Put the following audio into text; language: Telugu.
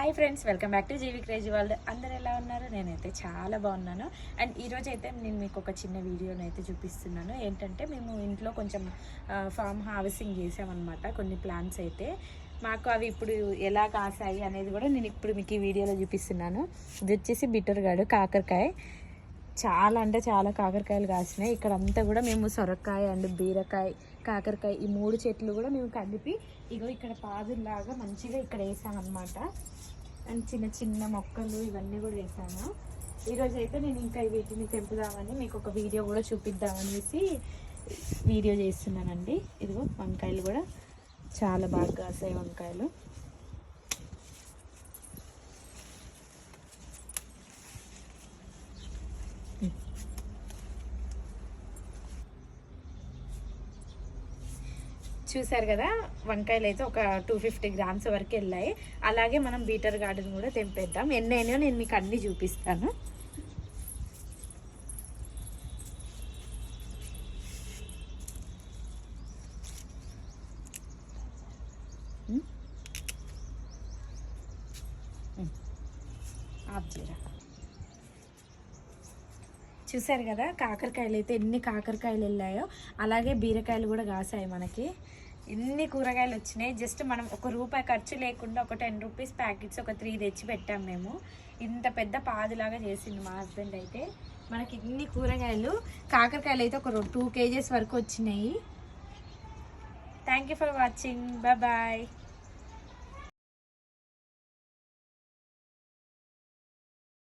Hi friends welcome back to Jeevi crazy world. అందరు ఎలా ఉన్నారు? నేనైతే చాలా బాగున్నాను. అండ్ ఈరోజు అయితే నేను మీకు ఒక చిన్న వీడియోని అయితే చూపిస్తున్నాను. ఏంటంటే మేము ఇంట్లో కొంచెం ఫామ్ హార్వెస్టింగ్ చేసామన్నమాట కొన్ని ప్లాంట్స్ అయితే. మాకు అవి ఇప్పుడు ఎలా కాసాయి అనేది కూడా నేను ఇప్పుడు మీకు ఈ వీడియోలో చూపిస్తున్నాను. ఇది వచ్చేసి బిటర్గాడు కాకరకాయ. చాలా అంటే చాలా కాకరకాయలు కాసినాయి. ఇక్కడ అంతా కూడా మేము సొరకాయ అండ్ బీరకాయ కాకరకాయ ఈ మూడు చెట్లు కూడా మేము కలిపి ఇగో ఇక్కడ పాదుల్లాగా మంచిగా ఇక్కడ వేసామన్నమాట. అండ్ చిన్న చిన్న మొక్కలు ఇవన్నీ కూడా వేసాను. ఈరోజు అయితే నేను ఇంకా వీటిని తెంపుదామని మీకు ఒక వీడియో కూడా చూపిద్దామనేసి వీడియో చేస్తున్నానండి. ఇదిగో వంకాయలు కూడా చాలా బాగా కాసాయి వంకాయలు. చూసారు కదా వంకాయలు అయితే ఒక టూ ఫిఫ్టీ గ్రామ్స్ వరకు వెళ్ళాయి. అలాగే మనం బీటర్ గార్డెన్ కూడా తెంపేద్దాం. ఎన్నైనా నేను మీకు అన్ని చూపిస్తాను. ఉమ్. చూసారు కదా కాకరకాయలు అయితే ఎన్ని కాకరకాయలు వెళ్ళాయో అలాగే బీరకాయలు కూడా కాసాయి మనకి. ఎన్ని కూరగాయలు వచ్చినాయి. జస్ట్ మనం ఒక రూపాయి ఖర్చు లేకుండా ఒక టెన్ రూపీస్ ప్యాకెట్స్ ఒక త్రీ తెచ్చి పెట్టాం మేము. ఇంత పెద్ద పాదులాగా చేసింది మా హస్బెండ్ అయితే. మనకి ఇన్ని కూరగాయలు కాకరకాయలు అయితే ఒక టూ కేజెస్ వరకు వచ్చినాయి. Thank you for watching bye bye